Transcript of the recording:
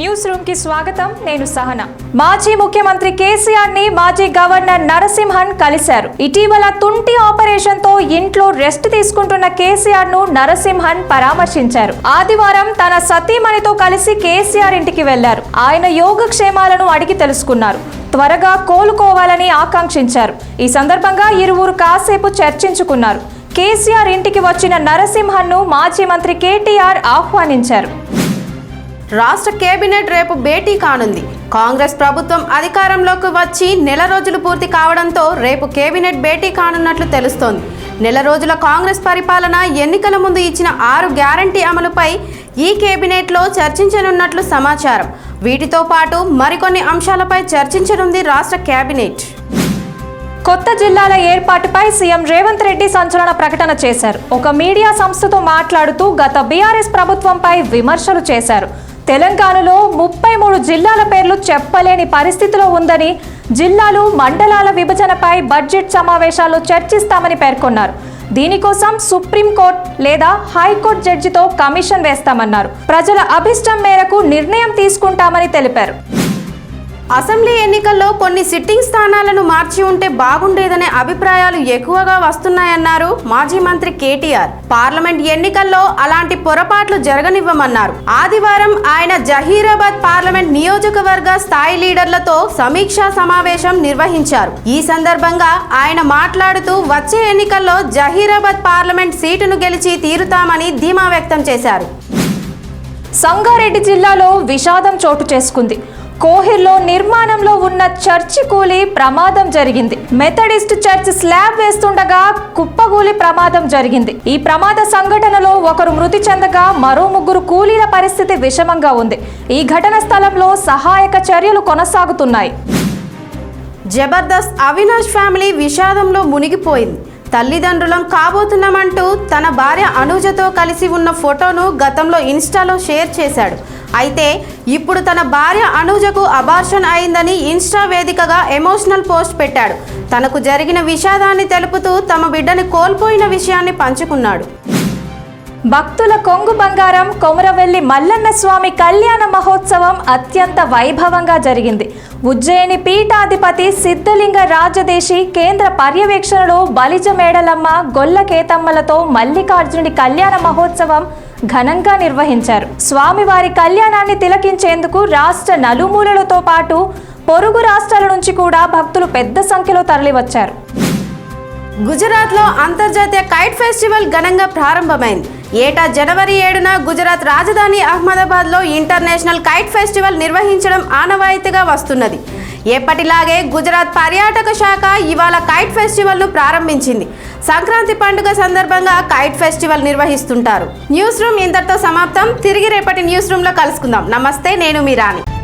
News రూమ్కి స్వాగతం. నేను సహన. మాజీ ముఖ్యమంత్రి కేసీఆర్ని మాజీ గవర్నర్ నరసింహన్ కలిశారు. ఇటీవల తుంటి ఆపరేషన్తో ఇంట్లో రెస్ట్ తీసుకుంటున్న కేసీఆర్ను నరసింహన్ పరామర్శించారు. ఆదివారం తన సతీమణితో కలిసి కేసీఆర్ ఇంటికి వెళ్ళారు. ఆయన యోగక్షేమాలను అడిగి తెలుసుకున్నారు. త్వరగా కోలుకోవాలని ఆకాంక్షించారు. ఈ సందర్భంగా ఇరువురు కాసేపు చర్చించుకున్నారు. కేసీఆర్ ఇంటికి వచ్చిన నరసింహన్ను మాజీ మంత్రి కేటీఆర్ ఆహ్వానించారు. రాష్ట్ర కేబినెట్ రేపు భేటీ కానుంది. కాంగ్రెస్ ప్రభుత్వం అధికారంలోకి వచ్చి నెల రోజులు పూర్తి కావడంతో రేపు కేబినెట్ భేటీ కానున్నట్లు తెలుస్తోంది. నెల రోజుల కాంగ్రెస్ పరిపాలన ఎన్నికల ముందు ఇచ్చిన ఆరు గ్యారంటీ అమలుపై ఈ కేబినెట్లో చర్చించనున్నట్లు సమాచారం. వీటితో పాటు మరికొన్ని అంశాలపై చర్చించనుంది రాష్ట్ర కేబినెట్. కొత్త జిల్లాల ఏర్పాటుపై సీఎం రేవంత్ రెడ్డి సంచలన ప్రకటన చేశారు. ఒక మీడియా సంస్థతో మాట్లాడుతూ గత బీఆర్ఎస్ ప్రభుత్వంపై విమర్శలు చేశారు. తెలంగాణలో ముప్పై మూడు జిల్లాల పేర్లు చెప్పలేని పరిస్థితిలో ఉందని జిల్లాలు మండలాల విభజనపై బడ్జెట్ సమావేశాల్లో చర్చిస్తామని పేర్కొన్నారు. దీనికోసం సుప్రీంకోర్టు లేదా హైకోర్టు జడ్జితో కమిషన్ వేస్తామన్నారు. ప్రజల అభిష్టం మేరకు నిర్ణయం తీసుకుంటామని తెలిపారు. అసెంబ్లీ ఎన్నికల్లో కొన్ని సిట్టింగ్ స్థానాలను మార్చి ఉంటే బాగుండేదనే అభిప్రాయాలు ఎక్కువగా వస్తున్నాయన్నారు మాజీ మంత్రి కేటీఆర్. పార్లమెంట్ ఎన్నికల్లో అలాంటి పొరపాట్లు జరగనివ్వమన్నారు. ఆదివారం ఆయన జహీరాబాద్ పార్లమెంట్ నియోజకవర్గ స్థాయి లీడర్లతో సమీక్షా సమావేశం నిర్వహించారు. ఈ సందర్భంగా ఆయన మాట్లాడుతూ వచ్చే ఎన్నికల్లో జహీరాబాద్ పార్లమెంట్ సీటును గెలిచి తీరుతామని ధీమా వ్యక్తం చేశారు. సంగారెడ్డి జిల్లాలో విషాదం చోటు చేసుకుంది. కోహిర్లో నిర్మాణంలో ఉన్న చర్చి కూలి ప్రమాదం జరిగింది. మెథడిస్ట్ చర్చ్ స్లాబ్ వేస్తుండగా కుప్పగూలి ప్రమాదం జరిగింది. ఈ ప్రమాద సంఘటనలో ఒకరు మృతి చెందగా మరో ముగ్గురు కూలీల పరిస్థితి విషమంగా ఉంది. ఈ ఘటన స్థలంలో సహాయక చర్యలు కొనసాగుతున్నాయి. జబర్దస్త్ అవినాష్ ఫ్యామిలీ విషాదంలో మునిగిపోయింది. తల్లిదండ్రులం కాబోతున్నామంటూ తన భార్య అనుజతో కలిసి ఉన్న ఫోటోను గతంలో ఇన్స్టాలో షేర్ చేశాడు. అయితే ఇప్పుడు తన భార్య అనూజకు అబార్షన్ అయిందని ఇన్స్టా వేదికగా ఎమోషనల్ పోస్ట్ పెట్టాడు. తనకు జరిగిన విషాదాన్ని తెలుపుతూ తమ బిడ్డని కోల్పోయిన విషయాన్ని పంచుకున్నాడు. భక్తుల కొంగు బంగారం కొమరవెల్లి మల్లన్న స్వామి కళ్యాణ మహోత్సవం అత్యంత వైభవంగా జరిగింది. ఉజ్జయిని పీఠాధిపతి సిద్ధలింగ రాజదేశి కేంద్ర పర్యవేక్షణలో బలిజ మేడలమ్మ గొల్ల కేతమ్మలతో మల్లికార్జునుడి కళ్యాణ మహోత్సవం ఘనంగా నిర్వహించారు. స్వామివారి కళ్యాణాన్ని తిలకించేందుకు రాష్ట్ర నలుమూలలతో పాటు పొరుగు రాష్ట్రాల నుంచి కూడా భక్తులు పెద్ద సంఖ్యలో తరలివచ్చారు. గుజరాత్లో అంతర్జాతీయ కైట్ ఫెస్టివల్ ఘనంగా ప్రారంభమైంది. ఏటా జనవరి ఏడున గుజరాత్ రాజధాని అహ్మదాబాద్లో ఇంటర్నేషనల్ కైట్ ఫెస్టివల్ నిర్వహించడం ఆనవాయితీగా వస్తున్నది. ఎప్పటిలాగే గుజరాత్ పర్యాటక శాఖ ఇవాళ కైట్ ఫెస్టివల్ను ప్రారంభించింది. సంక్రాంతి పండుగ సందర్భంగా కైట్ ఫెస్టివల్ నిర్వహిస్తుంటారు. న్యూస్ రూమ్ ఇంతటితో సమాప్తం. తిరిగి రేపటి న్యూస్ రూమ్లో కలుసుకుందాం. నమస్తే నేను మీ రాణి.